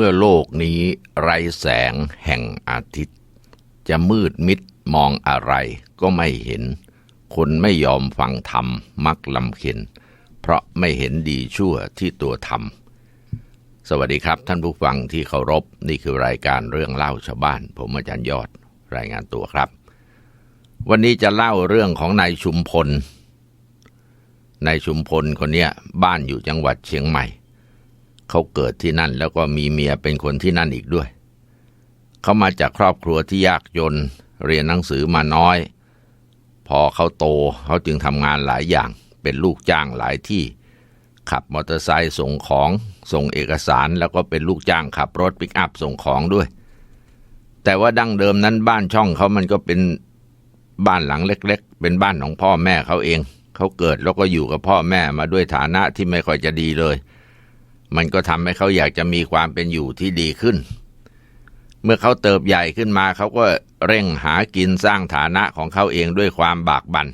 เมื่อโลกนี้ไร้แสงแห่งอาทิตย์ จะมืดมิดมองอะไรก็ไม่เห็น คนไม่ยอมฟังธรรมมักลำเข็น เพราะไม่เห็นดีชั่วที่ตัวทำสวัสดีครับท่านผู้ฟังที่เคารพนี่คือรายการเรื่องเล่าชาวบ้าน ผมอาจารย์ยอดรายงานตัวครับ วันนี้จะเล่าเรื่องของนายชุมพลนายชุมพลคนเนี้ยบ้านอยู่จังหวัดเชียงใหม่ เขาเกิดที่นั่นแล้วก็มีเมียเป็นคนที่นั่นอีกด้วย เขามาจากครอบครัวที่ยากจน เรียนหนังสือมาน้อย พอเขาโตเขาจึงทำงานหลายอย่าง เป็นลูกจ้างหลายที่ ขับมอเตอร์ไซค์ส่งของส่งเอกสารแล้วก็เป็นลูกจ้างขับรถปิกอัพส่งของด้วย แต่ว่าดั้งเดิมนั้นบ้านช่องเขามันก็เป็นบ้านหลังเล็ก ๆ เป็นบ้านของพ่อแม่เขาเอง เขาเกิดแล้วก็อยู่กับพ่อแม่มาด้วยฐานะที่ไม่ค่อยจะดีเลย มันก็ทำให้เขาอยากจะมีความเป็นอยู่ที่ดีขึ้น เมื่อเขาเติบใหญ่ขึ้นมาเขาก็เร่งหากินสร้างฐานะของเขาเองด้วยความบากบัน่น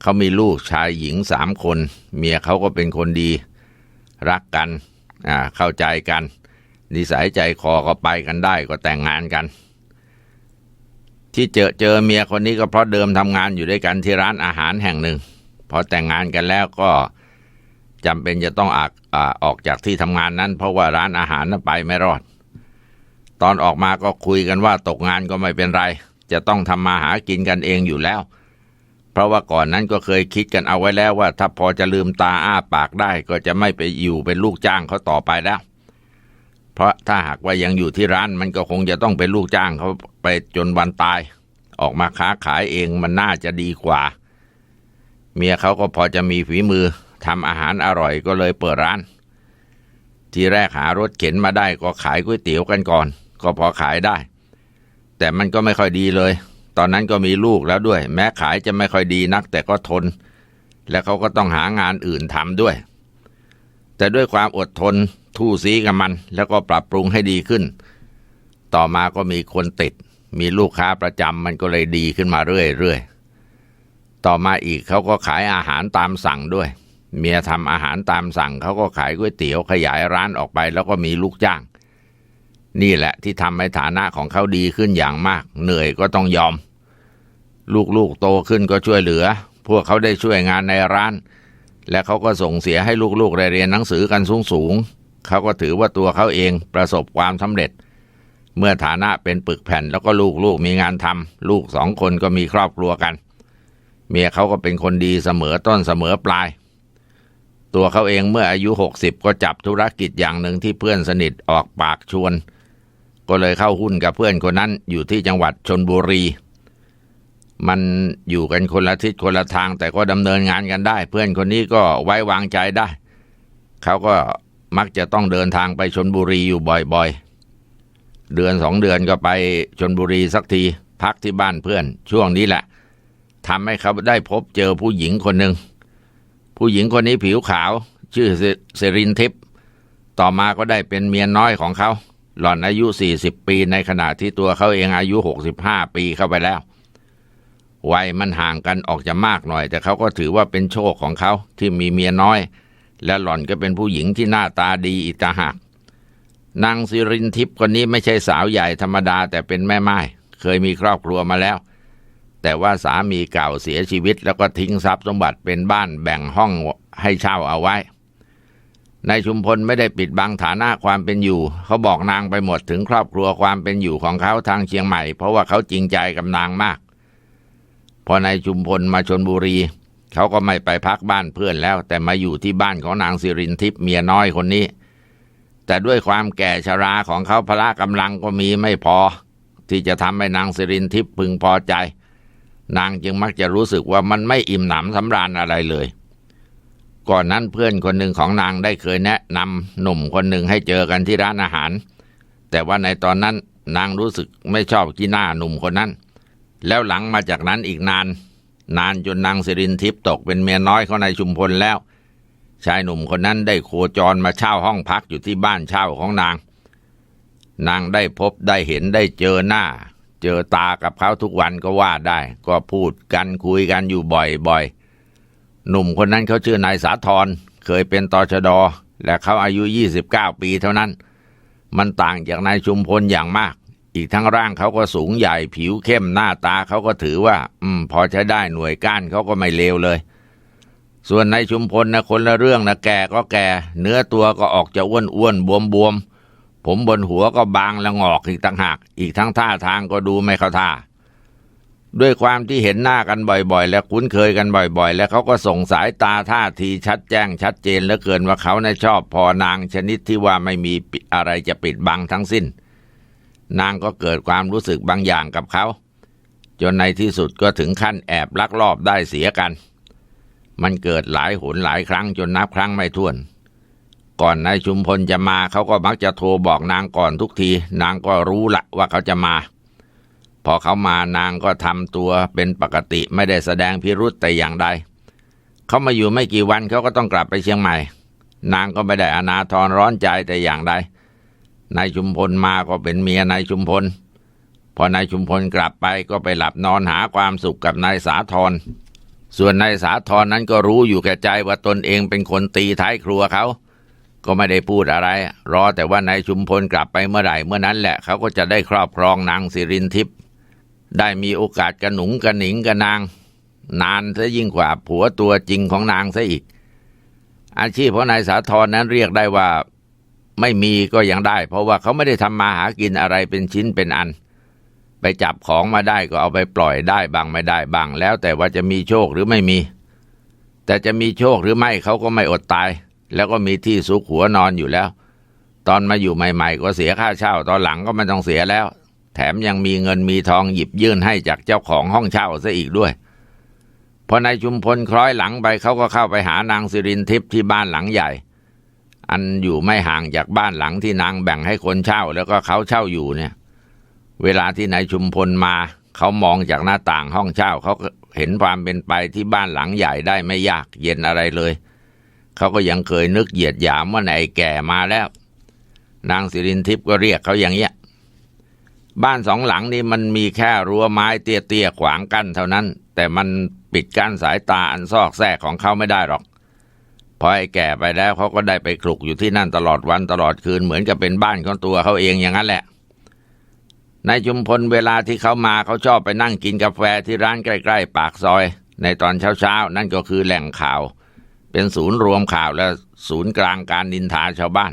เขามีลูกชายหญิงสามคน เมียเขาก็เป็นคนดี รักกันอ่าเข้าใจกัน นิสัยใจคอก็ไปกันได้ก็แต่งงานกัน ที่เจอเจอเมียคนนี้ก็เพราะเดิมทำงานอยู่ด้วยกันที่ร้านอาหารแห่งหนึ่งพอแต่งงานกันแล้วก็ จำเป็นจะต้องออกอออกจากที่ทำงานนั้น เพราะว่าร้านอาหารนั้นไปไม่รอด ตอนออกมาก็คุยกันว่าตกงานก็ไม่เป็นไร จะต้องทำมาหากินกันเองอยู่แล้ว เพราะว่าก่อนนั้นก็เคยคิดกันเอาไว้แล้วว่า ถ้าพอจะลืมตาอ้าปากได้ ก็จะไม่ไปอยู่เป็นลูกจ้างเขาต่อไปแล้ว เพราะถ้าหากว่ายังอยู่ที่ร้านมันก็คงจะต้องเป็นลูกจ้างเขาไปจนวันตาย ออกมาค้าขายเองมันน่าจะดีกว่า เมียเขาก็พอจะมีฝีมือ ทำอาหารอร่อยก็เลยเปิดร้าน ทีแรกหารถเข็นมาได้ก็ขายก๋วยเตี๋ยวกันก่อน ก็พอขายได้ แต่มันก็ไม่ค่อยดีเลย ตอนนั้นก็มีลูกแล้วด้วย แม้ขายจะไม่ค่อยดีนักแต่ก็ทน และเขาก็ต้องหางานอื่นทำด้วย แต่ด้วยความอดทนทู่ซีกับมัน แล้วก็ปรับปรุงให้ดีขึ้น ต่อมาก็มีคนติด มีลูกค้าประจำมันก็เลยดีขึ้นมาเรื่อยๆต่อมาอีกเขาก็ขายอาหารตามสั่งด้วย เมียทำอาหารตามสั่งเขาก็ขายก๋วยเตี๋ยวขยายร้านออกไปแล้วก็มีลูกจ้าง นี่แหละที่ทำให้ฐานะของเขาดีขึ้นอย่างมาก เหนื่อยก็ต้องยอม ลูกๆโตขึ้นก็ช่วยเหลือ พวกเขาได้ช่วยงานในร้าน และเขาก็ส่งเสียให้ลูกๆได้เรียนหนังสือกันสูงๆเขาก็ถือว่าตัวเขาเองประสบความสำเร็จ เมื่อฐานะเป็นปึกแผ่นแล้วก็ลูกๆมีงานทำลูกสองคนก็มีครอบครัวกัน เมียเขาก็เป็นคนดีเสมอต้นเสมอปลาย ตัวเขาเองเมื่ออายุหกสิบก็จับธุรกิจอย่างหนึ่งที่เพื่อนสนิทออกปากชวน ก็เลยเข้าหุ้นกับเพื่อนคนนั้นอยู่ที่จังหวัดชนบุรี มันอยู่กันคนละทิศคนละทาง แต่ก็ดำเนินงานกันได้ เพื่อนคนนี้ก็ไว้วางใจได้ เขาก็มักจะต้องเดินทางไปชนบุรีอยู่บ่อยๆ เดือนสองเดือนก็ไปชนบุรีสักทีพักที่บ้านเพื่อนช่วงนี้แหละทำให้เขาได้พบเจอผู้หญิงคนหนึ่ง ผู้หญิงคนนี้ผิวขาว ชื่อเซรินทิพย์ต่อมาก็ได้เป็นเมียน้อยของเขา หล่อนอายุ 40 ปีในขณะที่ตัวเขาเองอายุ 65 ปีเข้าไปแล้ว วัยมันห่างกันออกจะมากหน่อย แต่เขาก็ถือว่าเป็นโชคของเขาที่มีเมียน้อย และหล่อนก็เป็นผู้หญิงที่หน้าตาดีอีกต่างหากนางสิรินทิพย์คนนี้ไม่ใช่สาวใหญ่ธรรมดาแต่เป็นแม่ไม้เคยมีครอบครัวมาแล้ว แต่ว่าสามีเก่าเสียชีวิต แล้วก็ทิ้งทรัพย์สมบัติเป็นบ้านแบ่งห้องให้เช่าเอาไว้นายชุมพลไม่ได้ปิดบังฐานะความเป็นอยู่ เขาบอกนางไปหมดถึงครอบครัวความเป็นอยู่ของเขาทางเชียงใหม่ เพราะว่าเขาจริงใจกับนางมาก พอนายชุมพลมาชนบุรี เขาก็ไม่ไปพักบ้านเพื่อนแล้ว แต่มาอยู่ที่บ้านของนางสิรินทิพย์เมียน้อยคนนี้ แต่ด้วยความแก่ชราของเขาพละกำลังก็มีไม่พอ ที่จะทำให้นางสิรินทิพย์พึงพอใจ นางจึงมักจะรู้สึกว่ามันไม่อิ่มหนำสำราญอะไรเลย ก่อนนั้นเพื่อนคนหนึ่งของนางได้เคยแนะนำหนุ่มคนหนึ่งให้เจอกันที่ร้านอาหาร แต่ว่าในตอนนั้นนางรู้สึกไม่ชอบกีหน้าหนุ่มคนนั้น แล้วหลังมาจากนั้นอีกนาน นานจนนางสิรินทิพย์ตกเป็นเมียน้อยของนชุมพลแล้ว ชายหนุ่มคนนั้นได้โคจรมาเช่าห้องพักอยู่ที่บ้านเช่าของนาง นางได้พบได้เห็นได้เจอหน้า เจอตากับเขาทุกวันก็ว่าได้ ก็พูดกันคุยกันอยู่บ่อยๆ หนุ่มคนนั้นเขาชื่อนายสาธรเคยเป็นตชดและเขาอายุ 29 ปีเท่านั้น มันต่างจากนายชุมพลอย่างมาก อีกทั้งร่างเขาก็สูงใหญ่ผิวเข้มหน้าตาเขาก็ถือว่า อืม พอใช้ได้หน่วยก้านเขาก็ไม่เลวเลย ส่วนนายชุมพลนะคนละเรื่องนะแก่ก็แก่เนื้อตัวก็ออกจะอ้วนอ้วนบวมบวม ผมบนหัวก็บางและงอกอีกต่างหาก อีกทั้งท่าทางก็ดูไม่เข้าท่า ด้วยความที่เห็นหน้ากันบ่อยๆ และคุ้นเคยกันบ่อยๆ แล้วเขาก็ส่งสายตาท่าทีชัดแจ้งชัดเจนเหลือเกินว่าเขาในชอบพอนางชนิดที่ว่าไม่มีอะไรจะปิดบังทั้งสิ้น นางก็เกิดความรู้สึกบางอย่างกับเขา จนในที่สุดก็ถึงขั้นแอบลักลอบได้เสียกัน มันเกิดหลายหนหลายครั้งจนนับครั้งไม่ถ้วน ก่อนนายชุมพลจะมาเขาก็มักจะโทรบอกนางก่อนทุกที นางก็รู้ละว่าเขาจะมา พอเขามานางก็ทำตัวเป็นปกติไม่ได้แสดงพิรุษแต่อย่างใดเขามาอยู่ไม่กี่วันเขาก็ต้องกลับไปเชียงใหม่ นางก็ไม่ได้อนาทรร้อนใจแต่อย่างใดนายชุมพลมาก็เป็นเมียนายชุมพล พอนายชุมพลกลับไปก็ไปหลับนอนหาความสุขกับนายสาธรส่วนนายสาธรนั้นก็รู้อยู่แก่ใจว่าตนเองเป็นคนตีท้ายครัวเขา ก็ไม่ได้พูดอะไร รอแต่ว่านายชุมพลกลับไปเมื่อไหร่เมื่อนั้นแหละเขาก็จะได้ครอบครองนางสิรินทิพย์ได้มีโอกาสกระหนุงกระหนิงกระนาง นานซะยิ่งกว่าผัวตัวจริงของนางซะอีก อาชีพของนายสาธรนั้นเรียกได้ว่าไม่มีก็ยังได้ เพราะว่าเขาไม่ได้ทำมาหากินอะไรเป็นชิ้นเป็นอัน ไปจับของมาได้ก็เอาไปปล่อยได้บางไม่ได้บางแล้วแต่ว่าจะมีโชคหรือไม่มี แต่จะมีโชคหรือไม่เขาก็ไม่อดตาย แล้วก็มีที่ซุกหัวนอนอยู่แล้ว ตอนมาอยู่ใหม่ ๆ ก็เสียค่าเช่า ตอนหลังก็ไม่ต้องเสียแล้ว แถมยังมีเงินมีทองหยิบยื่นให้จากเจ้าของห้องเช่าซะอีกด้วยพอนายชุมพลคล้อยหลังไปเขาก็เข้าไปหานางสิรินทิพย์ที่บ้านหลังใหญ่ อันอยู่ไม่ห่างจากบ้านหลังที่นางแบ่งให้คนเช่า แล้วก็เขาเช่าอยู่เนี่ย เวลาที่นายชุมพลมาเขามองจากหน้าต่างห้องเช่าเขาเห็นความเป็นไปที่บ้านหลังใหญ่ได้ไม่ยากเย็นอะไรเลย เขาก็ยังเคยนึกเหยียดหยามว่าไอ้แก่มาแล้ว นางสิรินทิพย์ก็เรียกเขาอย่างเงี้ย บ้านสองหลังนี้มันมีแค่รั้วไม้เตี้ยๆขวางกั้นเท่านั้น แต่มันปิดกั้นสายตาอันซอกแซกของเขาไม่ได้หรอกพอไอ้แก่ไปแล้วเขาก็ได้ไปคลุกอยู่ที่นั่นตลอดวันตลอดคืนเหมือนกับเป็นบ้านของตัวเขาเองอย่างนั้นแหละนายจุมพลเวลาที่เขามาเขาชอบไปนั่งกินกาแฟที่ร้านใกล้ ๆ ปากซอย ในตอนเช้าๆนั่นก็คือแหล่งข่าว เป็นศูนย์รวมข่าวและศูนย์กลางการนินทาชาวบ้าน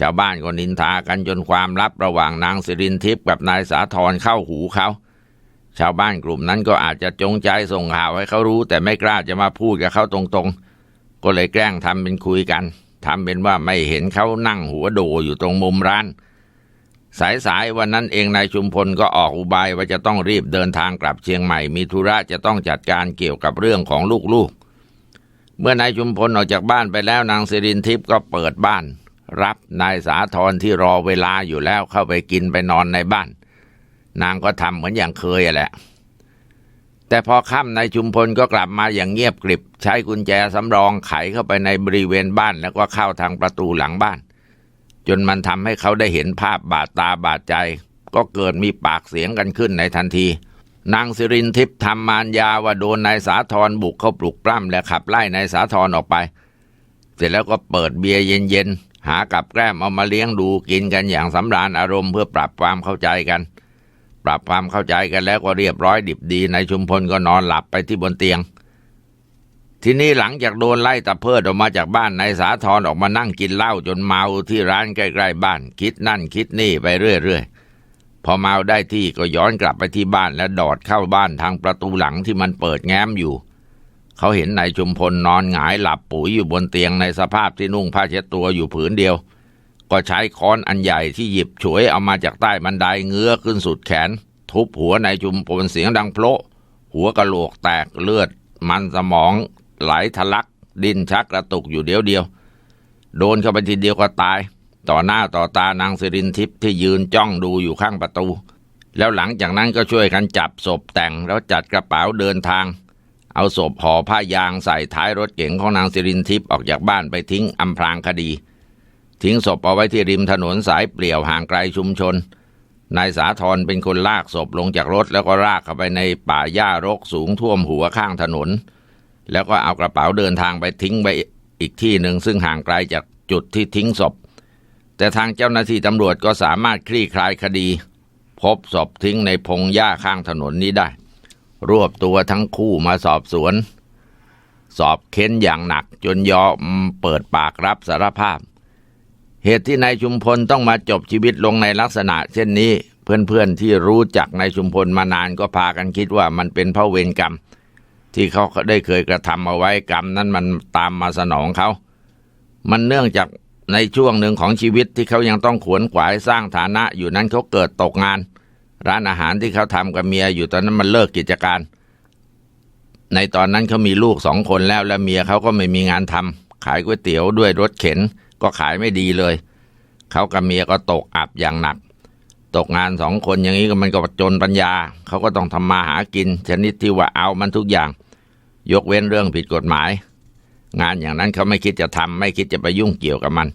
ชาวบ้านก็นินทากันจนความลับระหว่างนางสิรินทิพย์กับนายสาธรเข้าหูเขา ชาวบ้านกลุ่มนั้นก็อาจจะจงใจส่งข่าวให้เขารู้ แต่ไม่กล้าจะมาพูดกับเขาตรงๆ ก็เลยแกล้งทำเป็นคุยกันทำเป็นว่าไม่เห็นเขานั่งหัวโดอยู่ตรงมุมร้านสายๆวันนั้นเองนายชุมพลก็ออกอุบายว่าจะต้องรีบเดินทางกลับเชียงใหม่ มีธุระจะต้องจัดการเกี่ยวกับเรื่องของลูกๆ เมื่อนายชุมพลออกจากบ้านไปแล้วนางสิรินทิพย์ก็เปิดบ้าน รับนายสาธรที่รอเวลาอยู่แล้วเข้าไปกินไปนอนในบ้าน นางก็ทำเหมือนอย่างเคยแหละ แต่พอค่ำนายชุมพลก็กลับมาอย่างเงียบกริบ ใช้กุญแจสำรองไขเข้าไปในบริเวณบ้านแล้วก็เข้าทางประตูหลังบ้าน จนมันทำให้เขาได้เห็นภาพบาดตาบาดใจ ก็เกิดมีปากเสียงกันขึ้นในทันที นางสิรินทิพย์ทำมารยาว่าโดนนายสาธรบุกเข้าปลุกปล้ำและขับไล่นายสาธรออกไป เสร็จแล้วก็เปิดเบียร์เย็นๆหากับแกล้มเอามาเลี้ยงดูกินกันอย่างสำราญอารมณ์เพื่อปรับความเข้าใจกัน ปรับความเข้าใจกันแล้วก็เรียบร้อยดิบดีนายชุมพลก็นอนหลับไปที่บนเตียง ทีนี้หลังจากโดนไล่ตะเพิดออกมาจากบ้านนายสาธรออกมานั่งกินเหล้าจนเมาที่ร้านใกล้ๆบ้าน คิดนั่นคิดนี่ไปเรื่อยๆ พอเมาได้ที่ก็ย้อนกลับไปที่บ้านและดอดเข้าบ้านทางประตูหลังที่มันเปิดแง้มอยู่ เขาเห็นนายชุมพลนอนหงายหลับปุ๋ยอยู่บนเตียงในสภาพที่นุ่งผ้าเช็ดตัวอยู่ผืนเดียว ก็ใช้ค้อนอันใหญ่ที่หยิบฉวยเอามาจากใต้บันไดเงื้อขึ้นสุดแขน ทุบหัวนายชุมพลเสียงดังโพะหัวกะโหลกแตกเลือด มันสมองไหลทะลัก ดินชักกระตุกอยู่เดียวเดียว โดนเข้าไปทีเดียวก็ตาย ต่อหน้าต่อตานางสิรินทิพย์ที่ยืนจ้องดูอยู่ข้างประตู แล้วหลังจากนั้นก็ช่วยกันจับศพแต่งแล้วจัดกระเป๋าเดินทาง เอาศพห่อผ้ายางใส่ท้ายรถเก๋งของนางสิรินทิพย์ออกจากบ้านไปทิ้งอำพรางคดี ทิ้งศพเอาไว้ที่ริมถนนสายเปลี่ยวห่างไกลชุมชนนายสาธรเป็นคนลากศพลงจากรถแล้วก็รากเข้าไปในป่าหญ้ารกสูงท่วมหัวข้างถนน แล้วก็เอากระเป๋าเดินทางไปทิ้งไปอีกที่หนึ่งซึ่งห่างไกลจากจุดที่ทิ้งศพ แต่ทางเจ้าหน้าที่ตำรวจก็สามารถคลี่คลายคดี พบศพทิ้งในพงหญ้าข้างถนนนี้ได้ รวบตัวทั้งคู่มาสอบสวน สอบเค้นอย่างหนักจนยอมเปิดปากรับสารภาพ เหตุที่นายชุมพลต้องมาจบชีวิตลงในลักษณะ เช่นนี้ เพื่อนๆที่รู้จักนายชุมพลมานานก็พากันคิดว่ามันเป็นเพราะเวรกรรม ที่เขาได้เคยกระทำเอาไว้กรรมนั้นมันตามมาสนองเขามันเนื่องจาก ในช่วงหนึ่งของชีวิตที่เขายังต้องขวนขวายสร้างฐานะอยู่นั้นเขาเกิดตกงาน ร้านอาหารที่เขาทำกับเมียอยู่ตอนนั้นมันเลิกกิจการ ในตอนนั้นเขามีลูกสองคนแล้วและเมียเขาก็ไม่มีงานทำขายก๋วยเตี๋ยวด้วยรถเข็นก็ขายไม่ดีเลย เขากับเมียก็ตกอับอย่างหนัก ตกงานสองคนอย่างนี้ก็มันก็จนปัญญา เขาก็ต้องทำมาหากิน ชนิดที่ว่าเอามันทุกอย่าง ยกเว้นเรื่องผิดกฎหมาย งานอย่างนั้นเขาไม่คิดจะทำไม่คิดจะไปยุ่งเกี่ยวกับมัน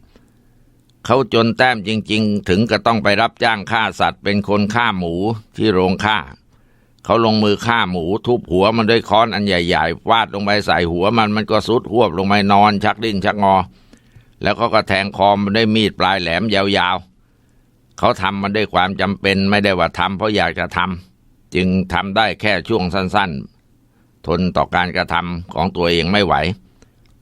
เขาจนแต้มจริง ๆ ถึงก็ต้องไปรับจ้างฆ่าสัตว์เป็นคนฆ่าหมูที่โรงฆ่า เขาลงมือฆ่าหมู ทุบหัวมันด้วยค้อนอันใหญ่ๆฟาดลงไปใส่หัวมันมันก็สุดหวบลงไปนอน ชักดิ้นชักงอ แล้วเขาก็แทงคอมันด้วยมีดปลายแหลมยาวๆ เขาทำมันด้วยความจำเป็นไม่ได้ว่าทำเพราะอยากจะทำจึงทำได้แค่ช่วงสั้นๆ ทนต่อการกระทำของตัวเองไม่ไหว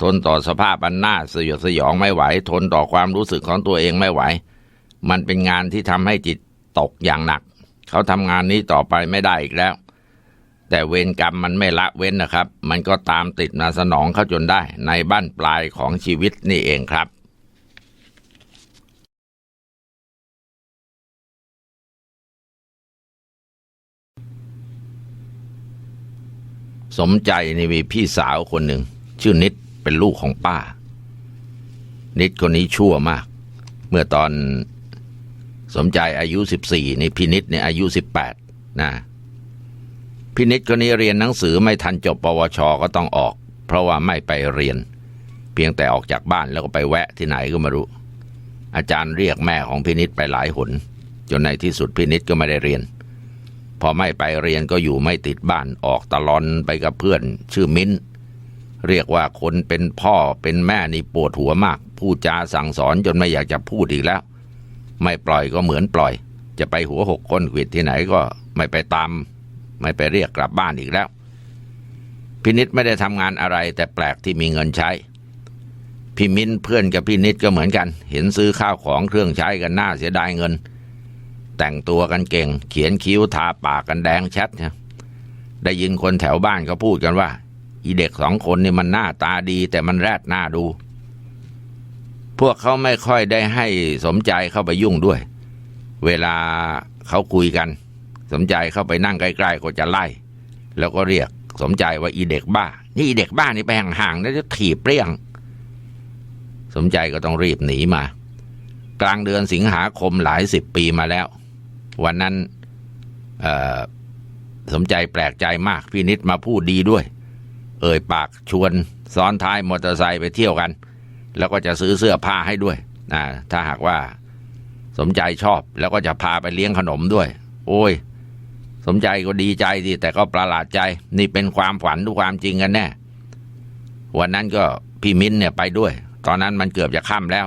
ทนต่อสภาพอันน่าสยดสยองไม่ไหว ทนต่อความรู้สึกของตัวเองไม่ไหว มันเป็นงานที่ทำให้จิตตกอย่างหนัก เขาทำงานนี้ต่อไปไม่ได้อีกแล้ว แต่เวรกรรมมันไม่ละเว้นนะครับ มันก็ตามติดมาสนองเขาจนได้ ในบ้านปลายของชีวิตนี่เองครับสมใจนี่มีพี่สาวคนหนึ่ง ชื่อนิด เป็นลูกของป้า นิดคนนี้ชั่วมาก เมื่อตอนสมใจอายุสิบสี่นี่พี่นิดเนี่ยอายุสิบแปดนะพี่นิดคนนี้เรียนหนังสือไม่ทันจบปวชก็ต้องออก เพราะว่าไม่ไปเรียน เพียงแต่ออกจากบ้านแล้วก็ไปแวะที่ไหนก็ไม่รู้ อาจารย์เรียกแม่ของพี่นิดไปหลายหน จนในที่สุดพี่นิดก็ไม่ได้เรียน พอไม่ไปเรียนก็อยู่ไม่ติดบ้านออกตะลอนไปกับเพื่อน ชื่อมิ้น เรียกว่าคนเป็นพ่อเป็นแม่นี่ปวดหัวมาก พูดจาสั่งสอนจนไม่อยากจะพูดอีกแล้ว ไม่ปล่อยก็เหมือนปล่อย จะไปหัวหกคนขวิดที่ไหนก็ไม่ไปตาม ไม่ไปเรียกกลับบ้านอีกแล้ว พินิษไม่ได้ทำงานอะไร แต่แปลกที่มีเงินใช้ พี่มิ้นเพื่อนกับพี่นิดก็เหมือนกัน เห็นซื้อข้าวของเครื่องใช้กันหน้าเสียดายเงิน แต่งตัวกันเก่ง เขียนคิ้วทาปากกันแดงชัดนะได้ยินคนแถวบ้านเขาพูดกันว่า อีเด็กสองคนนี่มันหน้าตาดี แต่มันแรดหน้าดู พวกเขาไม่ค่อยได้ให้สมใจเข้าไปยุ่งด้วย เวลาเขาคุยกัน สมใจเข้าไปนั่งใกล้ๆก็จะไล่ แล้วก็เรียกสมใจว่าอีเด็กบ้า นี่อีเด็กบ้านี่ไปห่างๆแล้วจะถีบเปรี้ยง สมใจก็ต้องรีบหนีมา กลางเดือนสิงหาคมหลายสิบปีมาแล้ว วันนั้นสมใจแปลกใจมากพี่นิดมาพูดดีด้วย เอ่ยปากชวนซ้อนท้ายมอเตอร์ไซค์ไปเที่ยวกัน แล้วก็จะซื้อเสื้อผ้าให้ด้วยนะถ้าหากว่าสมใจชอบแล้วก็จะพาไปเลี้ยงขนมด้วย โอ้ย สมใจก็ดีใจดีแต่ก็ประหลาดใจ นี่เป็นความฝันทุกความจริงกันแน่วันนั้นก็พี่มิ้นเนี่ยไปด้วย ตอนนั้นมันเกือบจะค่ำแล้ว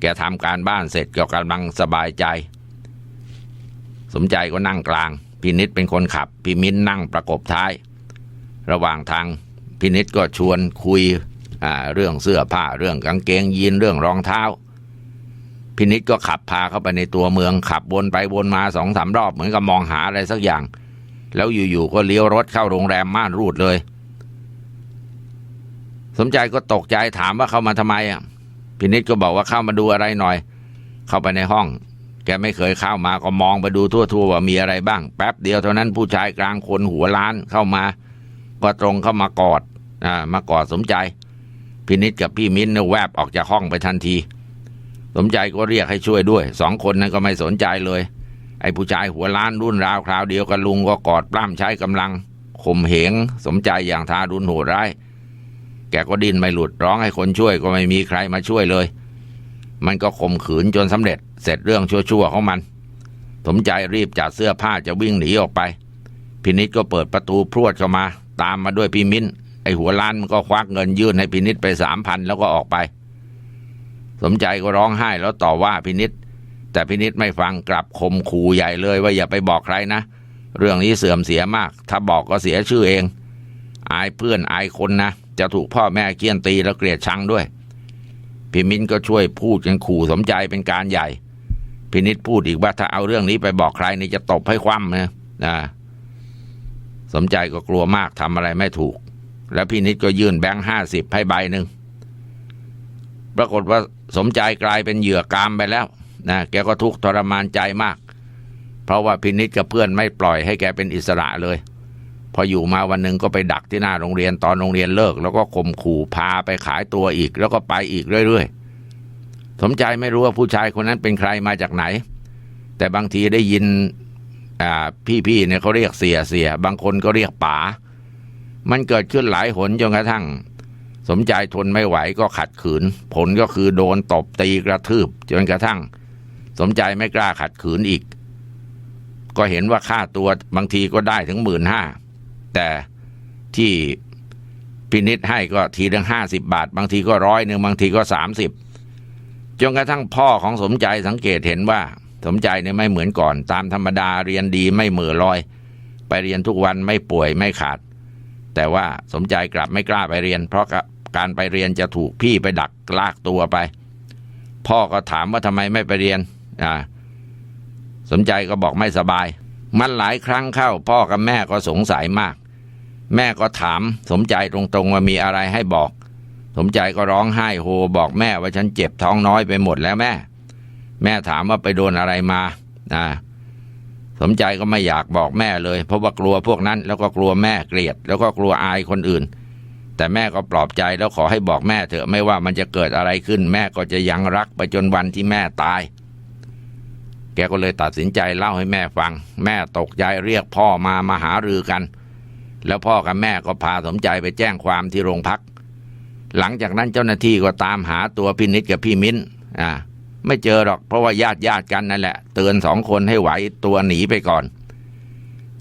แกทำการบ้านเสร็จก็กำลังสบายใจ สมใจก็นั่งกลาง พี่นิดเป็นคนขับ พี่มิ้นนั่งประกบท้าย ระหว่างทาง พี่นิดก็ชวนคุยเรื่องเสื้อผ้าเรื่องกางเกงยีนเรื่องรองเท้าพี่นิดก็ขับพาเข้าไปในตัวเมืองขับวนไปวนมาสองสามรอบ เหมือนกับมองหาอะไรสักอย่าง แล้วอยู่ๆก็เลี้ยวรถเข้าโรงแรมม่านรูดเลย สมใจก็ตกใจถามว่าเข้ามาทำไมอะพี่นิดก็บอกว่าเข้ามาดูอะไรหน่อย เข้าไปในห้อง แกไม่เคยเข้ามาก็มองไปดูทั่วๆว่ามีอะไรบ้าง แป๊บเดียวเท่านั้นผู้ชายกลางคนหัวล้านเข้ามา ก็ตรงเข้ามากอด มากอดสมใจ พินิษกับพี่มิ้นเนี่ยแวบออกจากห้องไปทันที สมใจก็เรียกให้ช่วยด้วย สองคนนั้นก็ไม่สนใจเลย ไอ้ผู้ชายหัวล้านรุ่นราวคราวเดียวกับลุงก็กอดปล้ำใช้กำลังข่มเหง สมใจอย่างทารุณโหดร้าย แกก็ดิ้นไม่หลุดร้องให้คนช่วยก็ไม่มีใครมาช่วยเลย มันก็ข่มขืนจนสำเร็จ เสร็จเรื่องชั่วๆของมัน สมใจรีบจัดเสื้อผ้าจะวิ่งหนีออกไปพินิษก็เปิดประตูพรวดเข้ามา ตามมาด้วยพี่มิ้น ไอหัวล้านมันก็ควักเงินยื่นให้พินิษไปสามพันแล้วก็ออกไปสสมใจก็ร้องไห้แล้วต่อว่าพินิษแต่พินิษไม่ฟังกลับคมขู่ใหญ่เลยว่าอย่าไปบอกใครนะ เรื่องนี้เสื่อมเสียมาก ถ้าบอกก็เสียชื่อเอง อายเพื่อนอายคนนะ จะถูกพ่อแม่เคี่ยนตีแล้วเกลียดชังด้วย พิมินก็ช่วยพูดกันขู่สมใจเป็นการใหญ่ พินิษพูดอีกว่าถ้าเอาเรื่องนี้ไปบอกใครนี่จะตบให้คว่ำนะนะสมใจก็กลัวมากทำอะไรไม่ถูก แล้วพินิษก็ยื่นแบงค์ห้าสิบให้ใบหนึ่งปรากฏว่าสมใจกลายเป็นเหยื่อกามไปแล้วนะแกก็ทุกข์ทรมานใจมาก เพราะว่าพินิษกับเพื่อนไม่ปล่อยให้แกเป็นอิสระเลย พออยู่มาวันหนึ่งก็ไปดักที่หน้าโรงเรียนตอนโรงเรียนเลิก แล้วก็ข่มขู่พาไปขายตัวอีก แล้วก็ไปอีกเรื่อยๆ สมใจไม่รู้ว่าผู้ชายคนนั้นเป็นใครมาจากไหน แต่บางทีได้ยินพี่ๆเนี่ยเขาเรียกเสียเสีย บางคนก็เรียกป๋า มันเกิดขึ้นหลายหนจนกระทั่ง สมใจทนไม่ไหวก็ขัดขืน ผลก็คือโดนตบตีกระทืบจนกระทั่ง สมใจไม่กล้าขัดขืนอีก ก็เห็นว่าค่าตัวบางทีก็ได้ถึงหมื่นห้าแต่ที่พินิษให้ก็ทีถึงห้าสิบบาท บางทีก็ร้อยหนึ่งบางทีก็สามสิบจนกระทั่งพ่อของสมใจสังเกตเห็นว่า สมใจเนี่ยไม่เหมือนก่อน ตามธรรมดาเรียนดีไม่เหม่อลอย ไปเรียนทุกวันไม่ป่วยไม่ขาด แต่ว่าสมใจกลับไม่กล้าไปเรียน เพราะการไปเรียนจะถูกพี่ไปดักลากตัวไป พ่อก็ถามว่าทำไมไม่ไปเรียนอ่าสมใจก็บอกไม่สบาย มันหลายครั้งเข้า พ่อกับแม่ก็สงสัยมาก แม่ก็ถามสมใจตรงๆว่ามีอะไรให้บอก สมใจก็ร้องไห้โฮบอกแม่ว่าฉันเจ็บท้องน้อยไปหมดแล้วแม่ แม่ถามว่าไปโดนอะไรมาอ่า สมใจก็ไม่อยากบอกแม่เลย เพราะว่ากลัวพวกนั้น แล้วก็กลัวแม่เกลียด แล้วก็กลัวอายคนอื่น แต่แม่ก็ปลอบใจแล้วขอให้บอกแม่เถอะไม่ว่ามันจะเกิดอะไรขึ้น แม่ก็จะยังรักไปจนวันที่แม่ตาย แกก็เลยตัดสินใจเล่าให้แม่ฟัง แม่ตกใจเรียกพ่อมามาหารือกัน แล้วพ่อกับแม่ก็พาสมใจไปแจ้งความที่โรงพัก หลังจากนั้นเจ้าหน้าที่ก็ตามหาตัวพี่นิดกับพี่มิ้นอ่า ไม่เจอหรอกเพราะว่าญาติญาติกันนั่นแหละ เตือนสองคนให้ไหวตัวหนีไปก่อน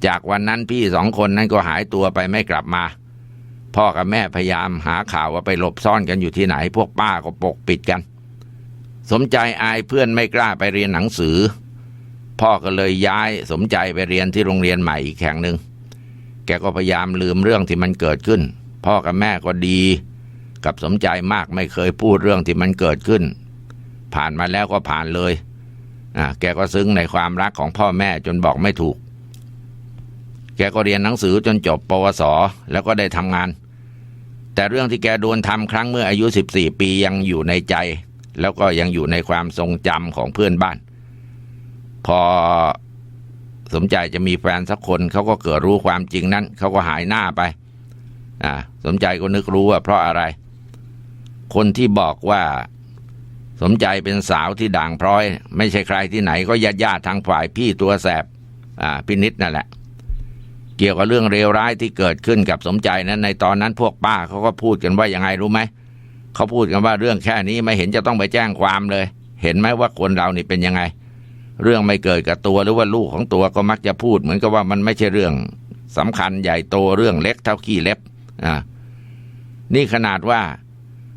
จากวันนั้นพี่สองคนนั้นก็หายตัวไปไม่กลับมา พ่อกับแม่พยายามหาข่าวว่าไปหลบซ่อนกันอยู่ที่ไหน พวกป้าก็ปกปิดกัน สมใจอายเพื่อนไม่กล้าไปเรียนหนังสือ พ่อก็เลยย้ายสมใจไปเรียนที่โรงเรียนใหม่อีกแห่งหนึ่งแกก็พยายามลืมเรื่องที่มันเกิดขึ้น พ่อกับแม่ก็ดี กับสมใจมากไม่เคยพูดเรื่องที่มันเกิดขึ้น ผ่านมาแล้วก็ผ่านเลยอ่าแกก็ซึ้งในความรักของพ่อแม่จนบอกไม่ถูก แกก็เรียนหนังสือจนจบปวส แล้วก็ได้ทำงาน แต่เรื่องที่แกโดนทำครั้งเมื่ออายุ 14 ปียังอยู่ในใจ แล้วก็ยังอยู่ในความทรงจำของเพื่อนบ้าน พอสมใจจะมีแฟนสักคนเขาก็เกิดรู้ความจริงนั้นเขาก็หายหน้าไปอ่าสมใจก็นึกรู้ว่าเพราะอะไร คนที่บอกว่า สมใจเป็นสาวที่ด่างพร้อย ไม่ใช่ใครที่ไหนก็ญาติญาติทางฝ่ายพี่ตัวแสบอ่าพินิษนั่นแหละ เกี่ยวกับเรื่องเลวร้ายที่เกิดขึ้นกับสมใจนั้น ในตอนนั้นพวกป้าเขาก็พูดกันว่ายังไงรู้ไหมเขาพูดกันว่าเรื่องแค่นี้ไม่เห็นจะต้องไปแจ้งความเลย เห็นไหมว่าคนเรานี่เป็นยังไง เรื่องไม่เกิดกับตัวหรือว่าลูกของตัวก็มักจะพูด เหมือนกับว่ามันไม่ใช่เรื่องสำคัญใหญ่โตเรื่องเล็กเท่าขี้เล็บอ่านี่ขนาดว่า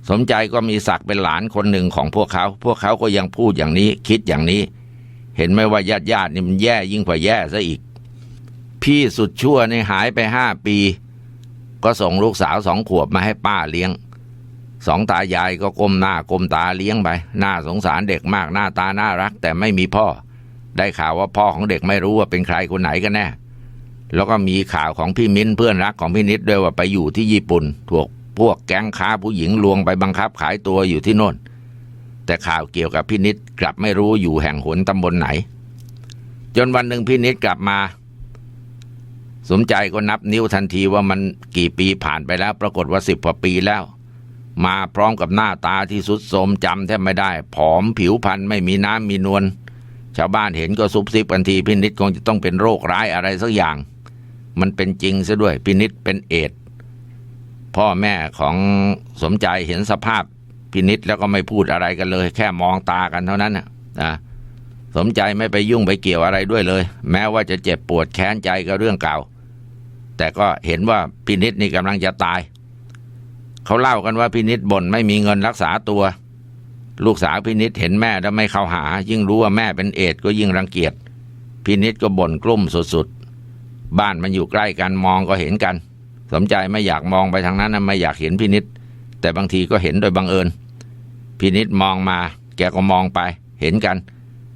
สมใจก็มีศักดิ์เป็นหลานคนหนึ่งของพวกเขา พวกเขาก็ยังพูดอย่างนี้ คิดอย่างนี้ เห็นไหมว่าญาติญาตินี่มันแย่ยิ่งกว่าแย่ซะอีก พี่สุดชั่วนี่หายไปห้าปี ก็ส่งลูกสาวสองขวบมาให้ป้าเลี้ยง สองตายายก็ก้มหน้าก้มตาเลี้ยงไปน่าสงสารเด็กมากหน้าตาน่ารัก แต่ไม่มีพ่อ ได้ข่าวว่าพ่อของเด็กไม่รู้ว่าเป็นใครคนไหนกันแน่แล้วก็มีข่าวของพี่มิ้นเพื่อนรักของพี่นิดด้วยว่าไปอยู่ที่ญี่ปุ่นถูก พวกแก๊งค้าผู้หญิงลวงไปบังคับขายตัวอยู่ที่โน่น แต่ข่าวเกี่ยวกับพี่นิดกลับไม่รู้อยู่แห่งหนตำบลไหน จนวันหนึ่งพี่นิดกลับมา สมใจก็นับนิ้วทันทีว่ามันกี่ปีผ่านไปแล้ว ปรากฏว่าสิบกว่าปีแล้ว มาพร้อมกับหน้าตาที่สุดโทมจำแทบไม่ได้ ผอมผิวพรรณไม่มีน้ำมีนวลชาวบ้านเห็นก็ซุบซิบกันทีพินิษคงจะต้องเป็นโรคร้ายอะไรสักอย่าง มันเป็นจริงซะด้วยพินิษเป็นเอด พ่อแม่ของสมใจเห็นสภาพพินิษแล้วก็ไม่พูดอะไรกันเลย แค่มองตากันเท่านั้นนะสมใจไม่ไปยุ่งไปเกี่ยวอะไรด้วยเลย แม้ว่าจะเจ็บปวดแค้นใจกับเรื่องเก่า แต่ก็เห็นว่าพินิษนี่กำลังจะตาย เขาเล่ากันว่าพินิษบ่นไม่มีเงินรักษาตัว ลูกสาวพินิษเห็นแม่แล้วไม่เข้าหา ยิ่งรู้ว่าแม่เป็นเอดก็ยิ่งรังเกียจพินิษก็บ่นกลุ้มสุดๆ บ้านมันอยู่ใกล้กันมองก็เห็นกัน สมใจไม่อยากมองไปทางนั้นนะไม่อยากเห็นพินิษแต่บางทีก็เห็นโดยบังเอิญพินิษมองมา แกก็มองไป เห็นกัน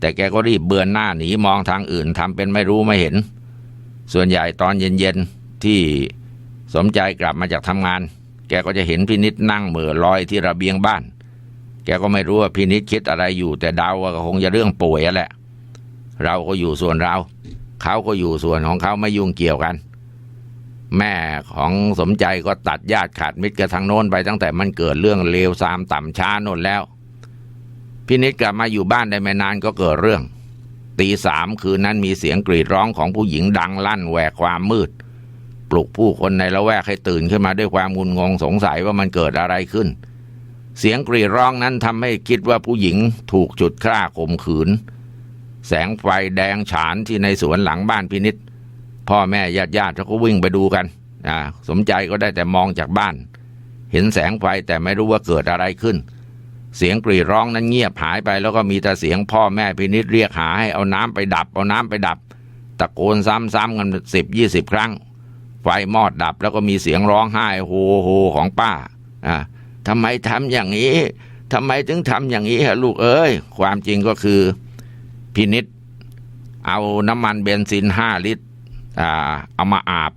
แต่แกก็รีบเบือนหน้าหนีมองทางอื่นทำเป็นไม่รู้ไม่เห็น ส่วนใหญ่ตอนเย็นๆที่สมใจกลับมาจากทำงาน แกก็จะเห็นพินิษนั่งเหม่อลอยที่ระเบียงบ้าน แกก็ไม่รู้ว่าพินิษคิดอะไรอยู่ แต่เดาว่าก็คงจะเรื่องป่วยอะแหละ เราก็อยู่ส่วนเรา เขาก็อยู่ส่วนของเขาไม่ยุ่งเกี่ยวกัน แม่ของสมใจก็ตัดญาติขาดมิตรกับทางโน้นไปตั้งแต่มันเกิดเรื่องเลวซามต่ำช้าโน่นแล้วพินิษกลับมาอยู่บ้านได้ไม่นานก็เกิดเรื่อง ตีสามคืนนั้นมีเสียงกรีดร้องของผู้หญิงดังลั่นแหวกความมืด ปลุกผู้คนในละแวกให้ตื่นขึ้นมาด้วยความงุนงงสงสัยว่ามันเกิดอะไรขึ้น เสียงกรีดร้องนั้นทำให้คิดว่าผู้หญิงถูกจุดฆ่าข่มขืน แสงไฟแดงฉานที่ในสวนหลังบ้านพินิษ พ่อแม่ญาติญาติเขาก็วิ่งไปดูกันอ่าสมใจก็ได้แต่มองจากบ้าน เห็นแสงไฟแต่ไม่รู้ว่าเกิดอะไรขึ้น เสียงกรีดร้องนั้นเงียบหายไป แล้วก็มีแต่เสียงพ่อแม่พินิษเรียกหาให้เอาน้ำไปดับ เอาน้ำไปดับ ตะโกนซ้ำๆกันสิบยี่สิบครั้ง ไฟมอดดับแล้วก็มีเสียงร้องไห้โฮโฮของป้าอ่าทำไมทำอย่างนี้ทำไมถึงทำอย่างนี้ฮะลูกเอ้ย ความจริงก็คือพินิษเอาน้ำมันเบนซินห้าลิตร เอามาอาบ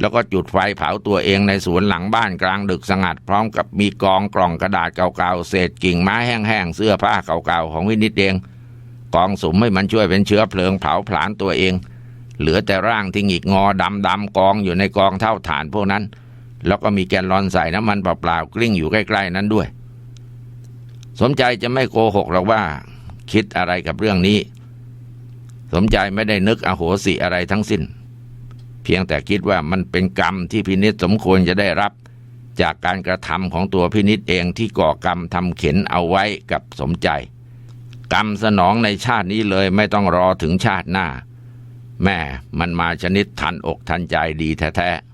แล้วก็จุดไฟเผาตัวเองในสวนหลังบ้านกลางดึกสงัด พร้อมกับมีกองกล่องกระดาษเก่าๆ เศษกิ่งไม้แห้งๆ เสื้อผ้าเก่าๆ ของวินิจเองกองสุมให้มันช่วยเป็นเชื้อเพลิงเผาผลาญตัวเอง เหลือแต่ร่างที่หงิกงอดำๆกองอยู่ในกองเท่าฐานพวกนั้น แล้วก็มีแกนลอนใส่น้ำมันเปล่าๆกลิ้งอยู่ใกล้ๆนั้นด้วย สมใจจะไม่โกหกหรอกว่า คิดอะไรกับเรื่องนี้ สมใจไม่ได้นึกอโหสิอะไรทั้งสิ้น เพียงแต่คิดว่ามันเป็นกรรมที่พินิษสมควรจะได้รับ จากการกระทำของตัวพินิษเองที่ก่อกรรมทำเข็นเอาไว้กับสมใจ กรรมสนองในชาตินี้เลยไม่ต้องรอถึงชาติหน้า แม่มันมาชนิดทันอกทันใจดีแท้ๆ